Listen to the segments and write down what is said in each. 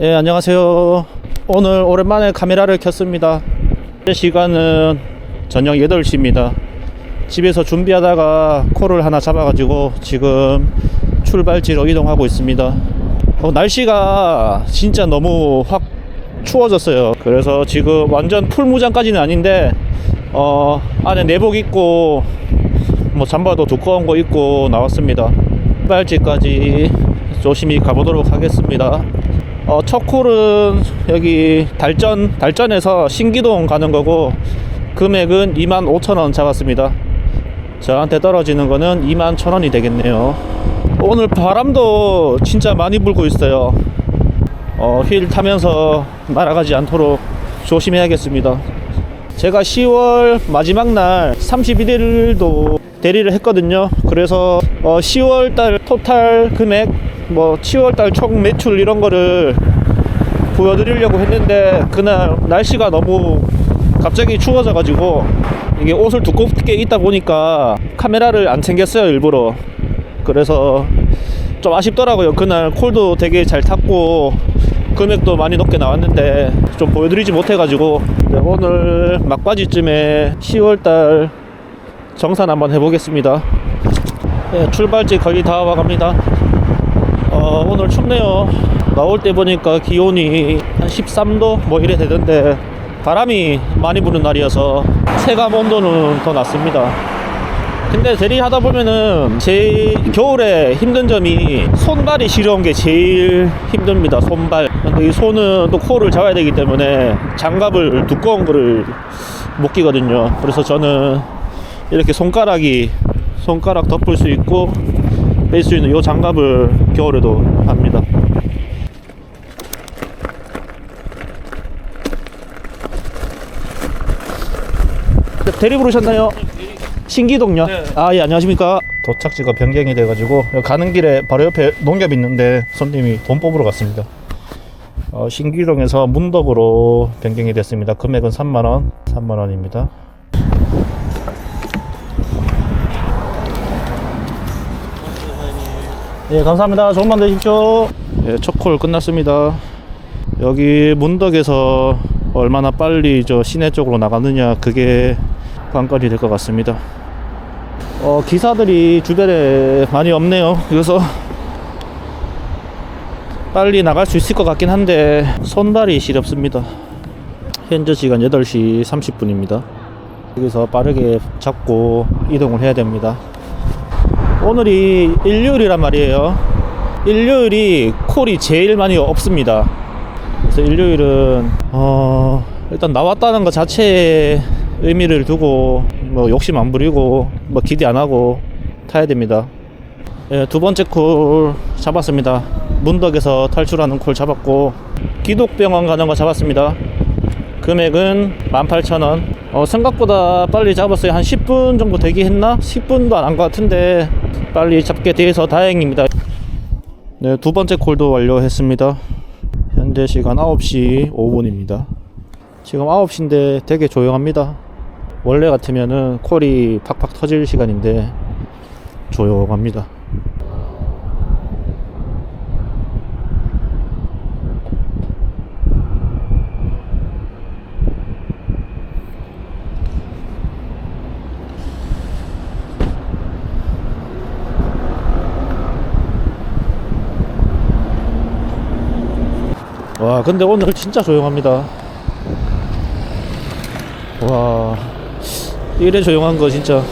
예, 안녕하세요. 오늘 오랜만에 카메라를 켰습니다. 시간은 저녁 8시입니다. 집에서 준비하다가 콜을 하나 잡아가지고 지금 출발지로 이동하고 있습니다. 어, 날씨가 진짜 너무 확 추워졌어요. 그래서 지금 완전 풀무장까지는 아닌데, 어, 안에 내복 입고, 뭐 잠바도 두꺼운 거 입고 나왔습니다. 출발지까지 조심히 가보도록 하겠습니다. 어, 첫 콜은 여기 달전, 달전에서 신기동 가는 거고, 금액은 25,000원 잡았습니다. 저한테 떨어지는 거는 21,000원이 되겠네요. 오늘 바람도 진짜 많이 불고 있어요. 어, 휠 타면서 날아가지 않도록 조심해야겠습니다. 제가 10월 마지막 날 31일도 대리를 했거든요. 그래서 어, 10월 달 토탈 금액, 뭐 10월 달 총 매출 이런 거를 보여드리려고 했는데 그날 날씨가 너무 갑자기 추워져 가지고 이게 옷을 두껍게 입다 보니까 카메라를 안 챙겼어요 일부러. 그래서 좀 아쉽더라고요. 그날 콜도 되게 잘 탔고 금액도 많이 높게 나왔는데 좀 보여드리지 못해 가지고. 네, 오늘 막바지쯤에 10월달 정산 한번 해보겠습니다. 네, 출발지 거의 다 와갑니다 어, 오늘 춥네요. 나올 때 보니까 기온이 한 13도 뭐 이래 되던데 바람이 많이 부는 날이어서 체감 온도는 더 낮습니다. 근데 대리하다 보면은 제일 겨울에 힘든 점이 손발이 시려운 게 제일 힘듭니다. 손발. 근데 이 손은 또 코를 잡아야 되기 때문에 장갑을 두꺼운 거를 못 끼거든요. 그래서 저는 이렇게 손가락이 손가락 덮을 수 있고 뺄 수 있는 이 장갑을 겨울에도 합니다. 대리 부르셨나요? 신기동요? 아, 예, 안녕하십니까. 도착지가 변경이 돼가지고 가는 길에 바로 옆에 농협 있는데 손님이 돈 뽑으러 갔습니다. 어, 신기동에서 문덕으로 변경이 됐습니다. 금액은 3만원, 3만원입니다. 예, 감사합니다. 좋은 밤 되십시오. 예, 첫콜 끝났습니다. 여기 문덕에서 얼마나 빨리 저 시내 쪽으로 나가느냐 그게 관건이 될 것 같습니다. 어, 기사들이 주변에 많이 없네요. 그래서 빨리 나갈 수 있을 것 같긴 한데 손발이 시렵습니다. 현재 시간 8시 30분입니다. 여기서 빠르게 잡고 이동을 해야 됩니다. 오늘이 일요일이란 말이에요. 일요일이 콜이 제일 많이 없습니다. 그래서 일요일은 어 일단 나왔다는 것 자체에 의미를 두고 뭐 욕심 안 부리고 뭐 기대 안 하고 타야 됩니다. 예, 두 번째 콜 잡았습니다. 문덕에서 탈출하는 콜 잡았고 기독병원 가는 거 잡았습니다. 금액은 18,000원. 어, 생각보다 빨리 잡았어요. 한 10분 정도 대기했나? 10분도 안 한 것 같은데 빨리 잡게 돼서 다행입니다. 네, 두 번째 콜도 완료했습니다. 현재 시간 9시 5분입니다. 지금 9시인데 되게 조용합니다. 원래 같으면은 콜이 팍팍 터질 시간인데 조용합니다. 와 근데 오늘 진짜 조용합니다. 와 이래 조용한 거 진짜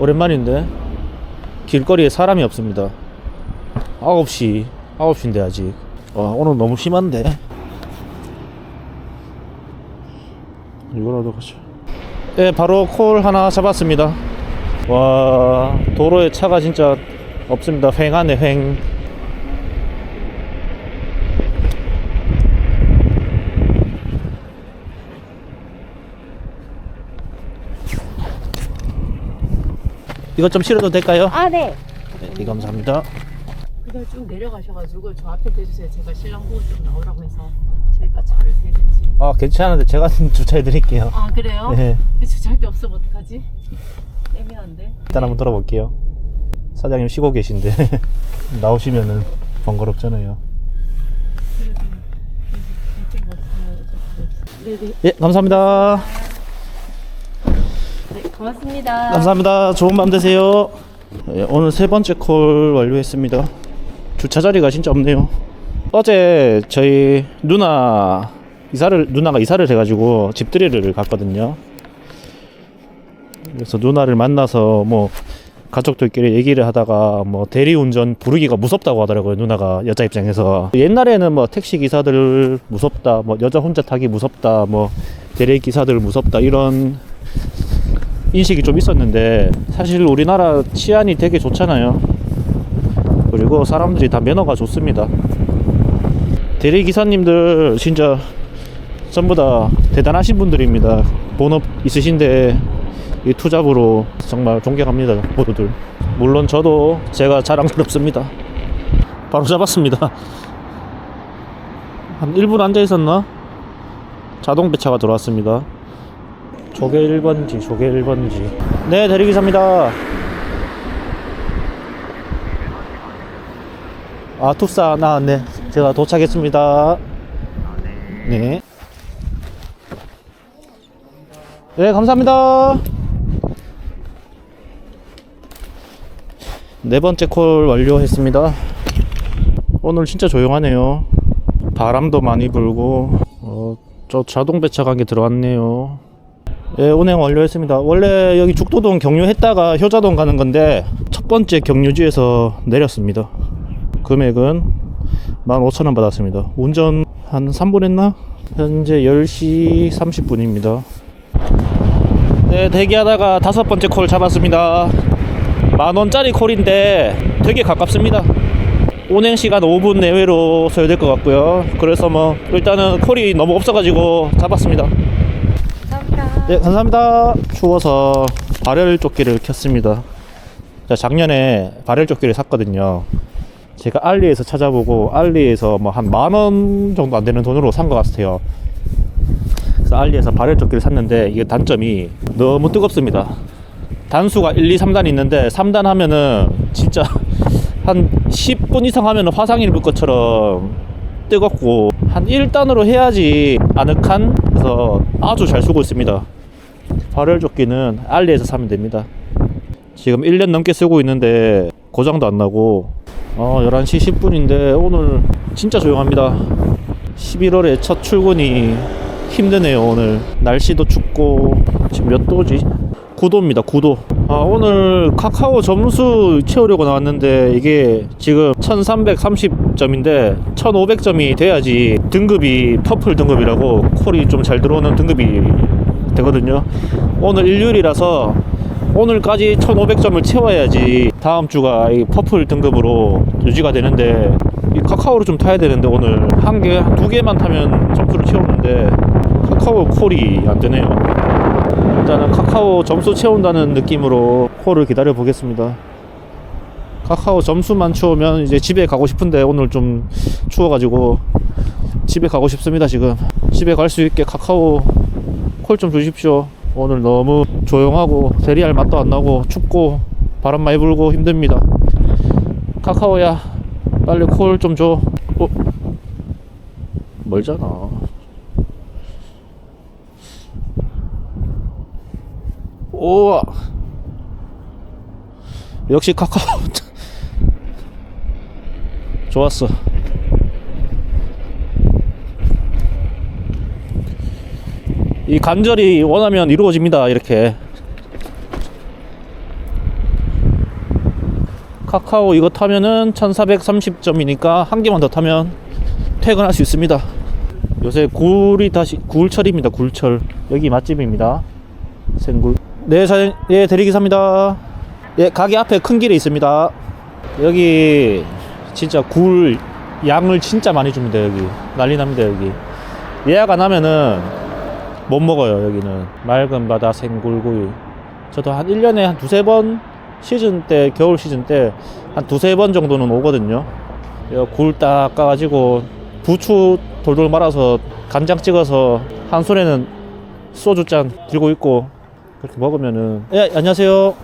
오랜만인데 길거리에 사람이 없습니다. 9시 9시인데 아직. 와 오늘 너무 심한데? 이거라도 가죠 네 바로 콜 하나 잡았습니다. 와 도로에 차가 진짜 없습니다. 횡하네 횡 이것 좀 실어도 될까요? 아, 네. 네, 네 감사합니다. 그걸 쭉 내려가셔가지고 저 앞에 대주세요. 제가 신랑 보고 좀 나오라고 해서 저희가 차를 대든지. 아 괜찮은데 제가 좀 주차해 드릴게요. 아 그래요? 네. 주차할 데 없으면 어떡하지? 애매한데. 일단 한번 돌아볼게요. 사장님 쉬고 계신데 나오시면은 번거롭잖아요. 네네. 뭐, 뭐, 뭐, 예 감사합니다. 네, 고맙습니다. 감사합니다. 좋은 밤 되세요. 예, 오늘 세 번째 콜 완료했습니다. 주차 자리가 진짜 없네요. 어제 저희 누나 이사를 누나가 이사를 해가지고 집들이를 갔거든요. 그래서 누나를 만나서 뭐 가족들끼리 얘기를 하다가 뭐 대리운전 부르기가 무섭다고 하더라고요 누나가 여자 입장에서 옛날에는 뭐 택시 기사들 무섭다 뭐 여자 혼자 타기 무섭다 뭐 대리 기사들 무섭다 이런 인식이 좀 있었는데 사실 우리나라 치안이 되게 좋잖아요. 그리고 사람들이 다 매너가 좋습니다. 대리 기사님들 진짜 전부 다 대단하신 분들입니다. 본업 있으신데 이 투잡으로 정말 존경합니다. 모두들. 물론 저도 제가 자랑스럽습니다. 바로 잡았습니다. 한 1분 앉아 있었나? 자동 배차가 들어왔습니다. 조개 1번지, 조개 1번지. 네, 대리기사입니다. 아, 투사 나왔네. 제가 도착했습니다. 네. 네, 감사합니다. 네 번째 콜 완료했습니다. 오늘 진짜 조용하네요. 바람도 많이 불고, 어, 저 자동 배차 관계 들어왔네요. 예, 운행 완료했습니다. 원래 여기 죽도동 경유했다가 효자동 가는 건데 첫 번째 경유지에서 내렸습니다. 금액은 15,000원 받았습니다. 운전 한 3분 했나? 현재 10시 30분입니다. 네, 대기하다가 다섯 번째 콜 잡았습니다. 만 원짜리 콜인데 되게 가깝습니다. 운행 시간 5분 내외로 소요될 것 같고요. 그래서 뭐 일단은 콜이 너무 없어가지고 잡았습니다. 네, 감사합니다. 추워서 발열 조끼를 켰습니다. 자, 작년에 발열 조끼를 샀거든요. 제가 알리에서 찾아보고 알리에서 뭐 한 만 원 정도 안 되는 돈으로 산 것 같아요. 그래서 알리에서 발열 조끼를 샀는데 이게 단점이 너무 뜨겁습니다. 단수가 1, 2, 3단 있는데 3단 하면은 진짜 한 10분 이상 하면은 화상 입을 것처럼 뜨겁고 한 1단으로 해야지 아늑한 그래서 아주 잘 쓰고 있습니다. 발열 조끼는 알리에서 사면 됩니다. 지금 1년 넘게 쓰고 있는데 고장도 안 나고 어, 11시 10분인데 오늘 진짜 조용합니다. 11월에 첫 출근이 힘드네요 오늘 날씨도 춥고 지금 몇 도지? 9도입니다 9도 아 오늘 카카오 점수 채우려고 나왔는데 이게 지금 1330점인데 1500점이 돼야지 등급이 퍼플 등급이라고 콜이 좀 잘 들어오는 등급이 되거든요 오늘 일요일이라서 오늘까지 1500점을 채워야지 다음 주가 이 퍼플 등급으로 유지가 되는데 이 카카오를 좀 타야 되는데 오늘 한 개, 두 개만 타면 점수를 채우는데 카카오 콜이 안 되네요. 일단은 카카오 점수 채운다는 느낌으로 콜을 기다려 보겠습니다. 카카오 점수만 채우면 이제 집에 가고 싶은데 오늘 좀 추워가지고 집에 가고 싶습니다 지금 집에 갈 수 있게 카카오 콜 좀 주십시오. 오늘 너무 조용하고 대리할 맛도 안 나고 춥고 바람 많이 불고 힘듭니다. 카카오야 빨리 콜 좀 줘. 어? 멀잖아. 우와. 역시 카카오. 좋았어 이 간절히 원하면 이루어집니다. 이렇게. 카카오 이거 타면은 1430점이니까 한 개만 더 타면 퇴근할 수 있습니다. 요새 굴이 다시 굴철입니다. 굴철. 여기 맛집입니다. 생굴. 네 사장 예 대리기사입니다. 예 가게 앞에 큰 길에 있습니다. 여기 진짜 굴 양을 진짜 많이 줍니다 여기. 난리 납니다 여기. 예약 안 하면은 못 먹어요 여기는. 맑은 바다 생굴구이. 저도 한 1년에 한 두세 번 시즌 때 겨울 시즌 때 한 두세 번 정도는 오거든요. 굴 딱 까가지고 부추 돌돌 말아서 간장 찍어서 한 손에는 소주 잔 들고 있고 그렇게 먹으면은. 예 안녕하세요.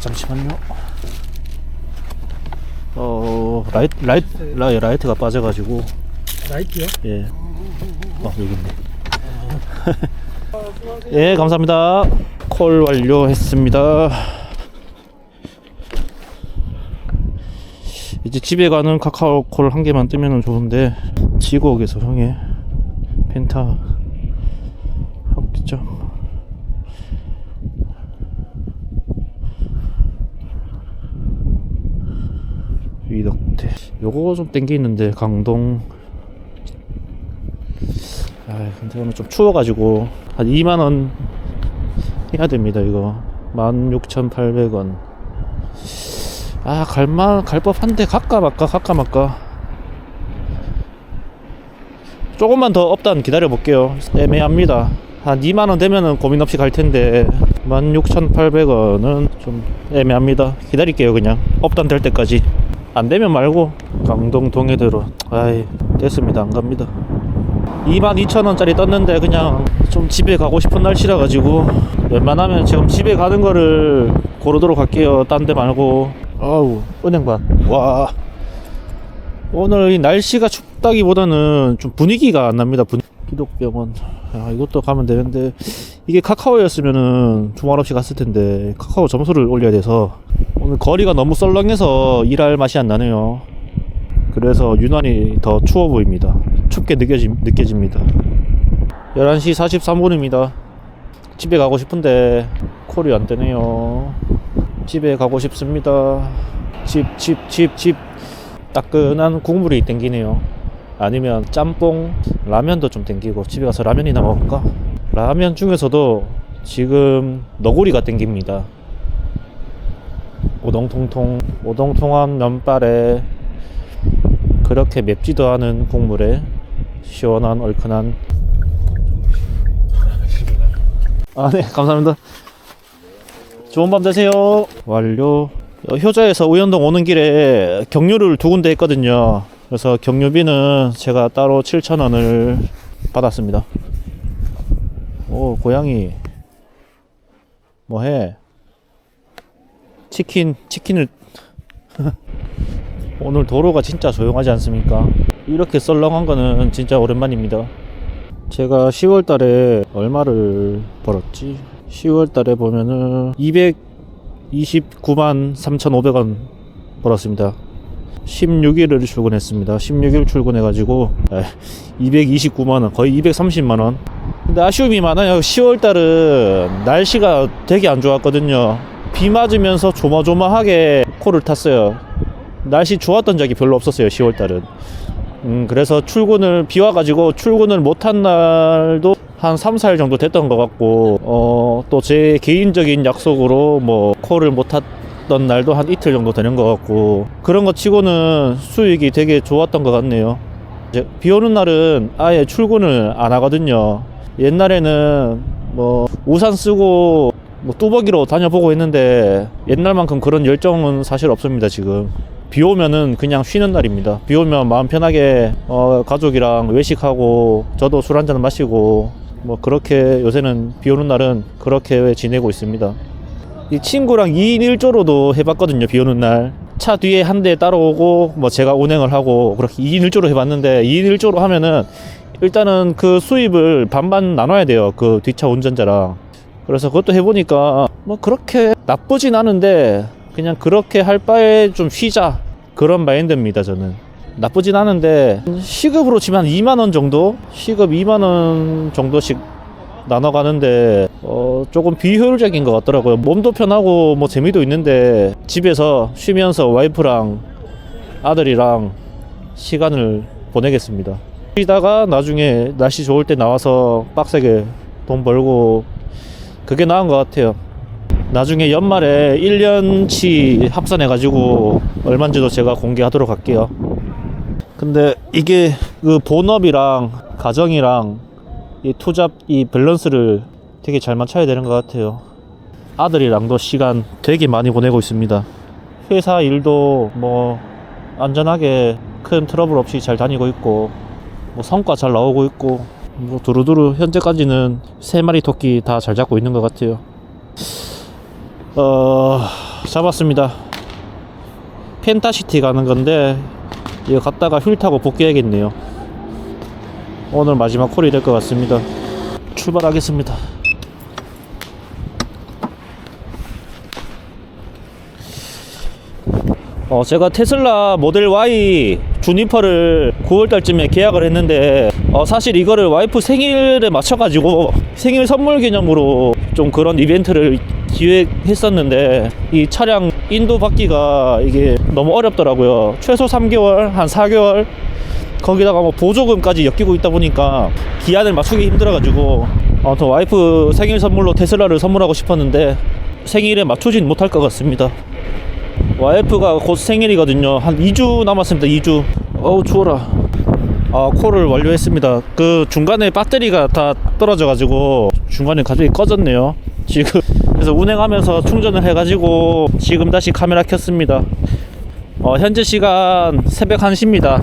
잠시만요. 어 라이트 라이트 라이, 라이트가 빠져가지고. 라이트요? 예. 어, 여기 있네. 예, 감사합니다. 콜 완료했습니다. 이제 집에 가는 카카오 콜 한 개만 뜨면 좋은데 지곡에서 형의 펜타 합격 위덕대 요거 좀 땡기는데 강동 아 근데 오늘 좀 추워가지고 한 2만원 해야 됩니다 이거. 16,800원. 아 갈만 갈 법한데 갈까 말까 갈까 말까. 조금만 더 업단 기다려 볼게요. 애매합니다. 한 2만원 되면은 고민 없이 갈 텐데 16,800원은 좀 애매합니다. 기다릴게요 그냥. 업단 될 때까지. 안 되면 말고 강동 동해대로 아이 됐습니다. 안 갑니다 22,000원짜리 떴는데 그냥 좀 집에 가고 싶은 날씨라 가지고 웬만하면 지금 집에 가는 거를 고르도록 할게요. 딴 데 말고. 아우 은행반. 와. 오늘 이 날씨가 춥다기보다는 좀 분위기가 안 납니다 분... 기독병원. 아 이것도 가면 되는데 이게 카카오였으면은 주말 없이 갔을 텐데 카카오 점수를 올려야 돼서 오늘 거리가 너무 썰렁해서 일할 맛이 안 나네요. 그래서 유난히 더 추워 보입니다. 춥게 느껴지, 느껴집니다. 11시 43분입니다. 집에 가고 싶은데 콜이 안 되네요. 집에 가고 싶습니다. 집, 집, 집, 집. 따끈한 국물이 땡기네요. 아니면 짬뽕, 라면도 좀 땡기고 집에 가서 라면이나 먹을까? 라면 중에서도 지금 너구리가 땡깁니다. 오동통통, 오동통한 면발에 그렇게 맵지도 않은 국물에 시원한 얼큰한. 아 네 감사합니다. 좋은 밤 되세요. 완료. 어, 효자에서 우연동 오는 길에 경유를 두 군데 했거든요. 그래서 경유비는 제가 따로 7,000원을 받았습니다. 오 고양이. 뭐해? 치킨 치킨을 오늘 도로가 진짜 조용하지 않습니까? 이렇게 썰렁한 거는 진짜 오랜만입니다. 제가 10월 달에 얼마를 벌었지? 10월 달에 보면은 229만 3,500원 벌었습니다. 16일을 출근했습니다. 16일 출근해가지고 229만원, 거의 230만원. 근데 아쉬움이 많아요. 10월 달은 날씨가 되게 안 좋았거든요. 비 맞으면서 조마조마하게 코를 탔어요. 날씨 좋았던 적이 별로 없었어요 10월 달은. 음 그래서 출근을 비 와가지고 출근을 못한 날도 한 3, 4일 정도 됐던 것 같고 어 또 제 개인적인 약속으로 뭐 콜을 못 탔던 날도 한 이틀 정도 되는 것 같고 그런 거 치고는 수익이 되게 좋았던 것 같네요. 비 오는 날은 아예 출근을 안 하거든요. 옛날에는 뭐 우산 쓰고 뭐 뚜벅이로 다녀보고 했는데 옛날만큼 그런 열정은 사실 없습니다 지금 비 오면은 그냥 쉬는 날입니다. 비 오면 마음 편하게 어, 가족이랑 외식하고 저도 술 한잔 마시고 뭐 그렇게 요새는 비 오는 날은 그렇게 지내고 있습니다. 이 친구랑 2인 1조로도 해봤거든요. 비 오는 날. 차 뒤에 한 대 따라오고 뭐 제가 운행을 하고 그렇게 2인 1조로 해봤는데 2인 1조로 하면은 일단은 그 수입을 반반 나눠야 돼요. 그 뒷차 운전자랑. 그래서 그것도 해보니까 뭐 그렇게 나쁘진 않은데 그냥 그렇게 할 바에 좀 쉬자. 그런 마인드입니다 저는. 나쁘진 않은데 시급으로 치면 한 2만 원 정도? 시급 2만 원 정도씩 나눠 가는데 어 조금 비효율적인 것 같더라고요. 몸도 편하고 뭐 재미도 있는데 집에서 쉬면서 와이프랑 아들이랑 시간을 보내겠습니다. 쉬다가 나중에 날씨 좋을 때 나와서 빡세게 돈 벌고 그게 나은 것 같아요 나중에 연말에 1년치 합산해가지고 얼마인지도 제가 공개하도록 할게요. 근데 이게 그 본업이랑 가정이랑 이 투잡 이 밸런스를 되게 잘 맞춰야 되는 것 같아요. 아들이랑도 시간 되게 많이 보내고 있습니다. 회사 일도 뭐 안전하게 큰 트러블 없이 잘 다니고 있고 뭐 성과 잘 나오고 있고 뭐 두루두루 현재까지는 세 마리 토끼 다 잘 잡고 있는 것 같아요. 어 잡았습니다 펜타시티 가는 건데 이거 갔다가 휠 타고 복귀해야겠네요 오늘 마지막 콜이 될 것 같습니다. 출발하겠습니다. 어, 제가 테슬라 모델 Y 주니퍼를 9월달쯤에 계약을 했는데 어, 사실 이거를 와이프 생일에 맞춰가지고 생일 선물 개념으로 좀 그런 이벤트를 기획했었는데 이 차량 인도 받기가 이게 너무 어렵더라고요. 최소 3개월, 한 4개월 거기다가 뭐 보조금까지 엮이고 있다 보니까 기한을 맞추기 힘들어가지고 아무튼 와이프 생일 선물로 테슬라를 선물하고 싶었는데 생일에 맞추진 못할 것 같습니다. 와이프가 곧 생일이거든요. 한 2주 남았습니다. 2주. 어우 추워라. 아 콜을 완료했습니다. 그 중간에 배터리가 다 떨어져가지고 중간에 갑자기 꺼졌네요. 지금 그래서 운행하면서 충전을 해가지고 지금 다시 카메라 켰습니다. 어, 현재 시간 새벽 1시입니다.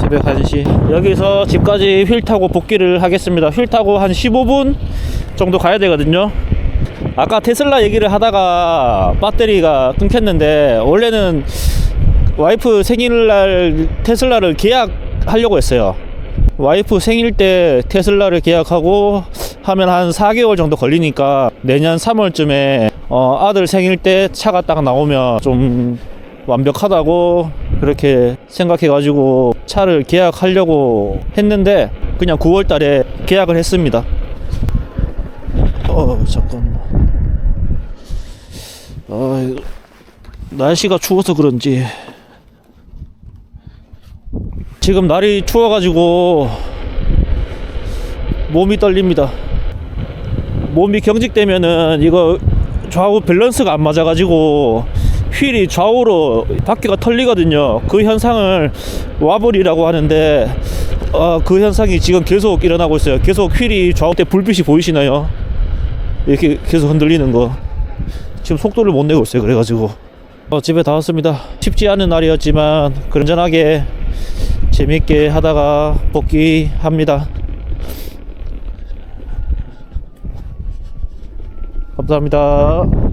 새벽 1시. 여기서 집까지 휠 타고 복귀를 하겠습니다. 휠 타고 한 15분 정도 가야 되거든요. 아까 테슬라 얘기를 하다가 배터리가 끊겼는데 원래는 와이프 생일날 테슬라를 계약하려고 했어요. 와이프 생일 때 테슬라를 계약하고 하면 한 4개월 정도 걸리니까 내년 3월쯤에 어, 아들 생일 때 차가 딱 나오면 좀 완벽하다고 그렇게 생각해가지고 차를 계약하려고 했는데 그냥 9월 달에 계약을 했습니다. 어 잠깐만. 아 날씨가 추워서 그런지 지금 날이 추워가지고 몸이 떨립니다. 몸이 경직되면은 이거 좌우 밸런스가 안 맞아가지고 휠이 좌우로 바퀴가 털리거든요. 그 현상을 와볼이라고 하는데 어, 그 현상이 지금 계속 일어나고 있어요. 계속 휠이 좌우 때 불빛이 보이시나요? 이렇게 계속 흔들리는 거. 지금 속도를 못 내고 있어요. 그래가지고 어, 집에 다 왔습니다. 쉽지 않은 날이었지만 그런전하게 재밌게 하다가 복귀합니다. 감사합니다.